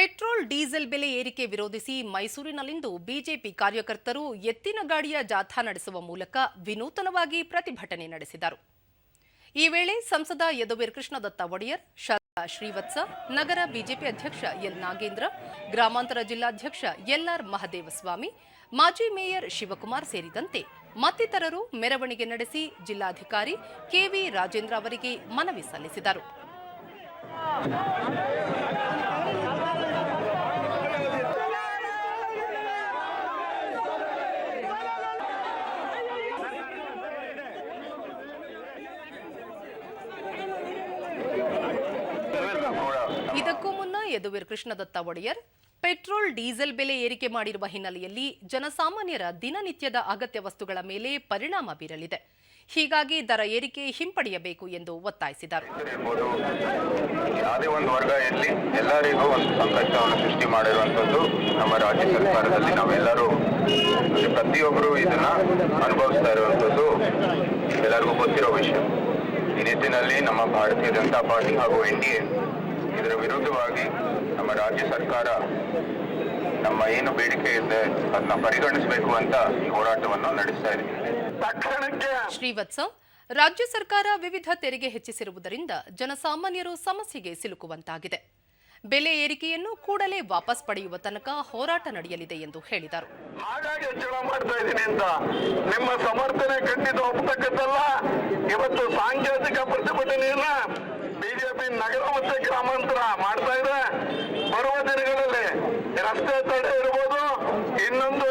Petrol, diesel ಬೆಲೆ ಏರಿಕೆ ವಿರೋಧಿಸಿ ಮೈಸೂರಿನಲ್ಲಿಂದು ಬಿಜೆಪಿ ಕಾರ್ಯಕರ್ತರು ಎತ್ತಿನ ಗಾಡಿಯ ಜಾಥಾ ನಡೆಸುವ ಮೂಲಕ ವಿನೂತನವಾಗಿ ಪ್ರತಿಭಟನೆ ನಡೆಸಿದರು. ಈ ವೇಳೆ ಸಂಸದ ಯದುವೀರ್ ಕೃಷ್ಣದತ್ತ ಒಡೆಯರ್ ಶಾಸಕ ಶ್ರೀವತ್ಸ, ನಗರ ಬಿಜೆಪಿ ಅಧ್ಯಕ್ಷ ಎಲ್ ನಾಗೇಂದ್ರ, ಗ್ರಾಮಾಂತರ ಜಿಲ್ಲಾಧ್ಯಕ್ಷ ಎಲ್ಆರ್ ಮಹದೇವಸ್ವಾಮಿ, ಮಾಜಿ ಮೇಯರ್ ಶಿವಕುಮಾರ್ ಸೇರಿದಂತೆ ಮತ್ತಿತರರು ಮೆರವಣಿಗೆ ನಡೆಸಿ ಜಿಲ್ಲಾಧಿಕಾರಿ ಕೆವಿ ರಾಜೇಂದ್ರ ಅವರಿಗೆ ಮನವಿ ಸಲ್ಲಿಸಿದರು. ಇದಕ್ಕೂ ಮುನ್ನ ಯದುವೀರ್ ಕೃಷ್ಣದತ್ತ ಒಡೆಯರ್, ಪೆಟ್ರೋಲ್, ಡೀಸೆಲ್ ಬೆಲೆ ಏರಿಕೆ ಮಾಡಿರುವ ಹಿನ್ನೆಲೆಯಲ್ಲಿ ಜನಸಾಮಾನ್ಯರ ದಿನನಿತ್ಯದ ಅಗತ್ಯ ವಸ್ತುಗಳ ಮೇಲೆ ಪರಿಣಾಮ ಬೀರಲಿದೆ. ಹೀಗಾಗಿ ದರ ಏರಿಕೆ ಹಿಂಪಡೆಯಬೇಕು ಎಂದು ಒತ್ತಾಯಿಸಿದರು. ಯಾವುದೇ ಒಂದು ವರ್ಗ ಇರಲಿ ಎಲ್ಲರಿಗೂ ಒಂದು ಸಂಕಷ್ಟವನ್ನು ಸೃಷ್ಟಿ ಮಾಡಿರುವಂಥದ್ದು ನಮ್ಮ ರಾಜ್ಯ ಸರ್ಕಾರದಲ್ಲಿ ನಾವೆಲ್ಲರೂ ಪ್ರತಿಯೊಬ್ಬರು ಇದನ್ನ ಅನುಭವಿಸ್ತಾ ಇರುವಂಥದ್ದು ಎಲ್ಲರಿಗೂ ಗೊತ್ತಿರೋ ವಿಷಯ. ಈ ನಿಟ್ಟಿನಲ್ಲಿ ನಮ್ಮ ಭಾರತೀಯ ಜನತಾ ಪಾರ್ಟಿ ಹಾಗೂ ಎನ್ ಡಿ ಎ ಇದರ ವಿರುದ್ಧವಾಗಿ ನಮ್ಮ ರಾಜ್ಯ ಸರ್ಕಾರ ನಮ್ಮ ಏನು ಬೇಡಿಕೆ ಇದೆ ಅದನ್ನ ಪರಿಗಣಿಸಬೇಕು ಅಂತ ಈ ಹೋರಾಟವನ್ನು ನಡೆಸ್ತಾ ಇದ್ದೀವಿ ತಕ್ಷಣಕ್ಕೆ ಶ್ರೀವತ್ಸ ರಾಜ್ಯ ಸರ್ಕಾರ ವಿವಿಧ ತೆರಿಗೆ ಹೆಚ್ಚಿಸಿರುವುದರಿಂದ ಜನಸಾಮಾನ್ಯರು ಸಮಸ್ಯೆಗೆ ಸಿಲುಕುವಂತಾಗಿದೆ. ಬೆಲೆ ಏರಿಕೆಯನ್ನು ಕೂಡಲೇ ವಾಪಸ್ ಪಡೆಯುವ ತನಕ ಹೋರಾಟ ನಡೆಯಲಿದೆ ಎಂದು ಹೇಳಿದರು. ಹಾಗಾಗಿ ಹೆಚ್ಚಳ ಮಾಡ್ತಾ ಇದ್ದೀನಿ ಅಂತ. ನಿಮ್ಮ ಸಮರ್ಥನೆ ಖಂಡಿತ ಒಪ್ಪತಕ್ಕದ್ದಲ್ಲ. ಇವತ್ತು ಸಾಂಕೇತಿಕ ಪ್ರತಿಭಟನೆಯನ್ನ ನಗರ ಮತ್ತೆ ಗ್ರಾಮಾಂತರ ಮಾಡ್ತಾ ಇದೆ ಬರುವ ದಿನಗಳಲ್ಲಿ ರಸ್ತೆ ತಡೆ ಇರ್ಬೋದು ಇನ್ನೊಂದು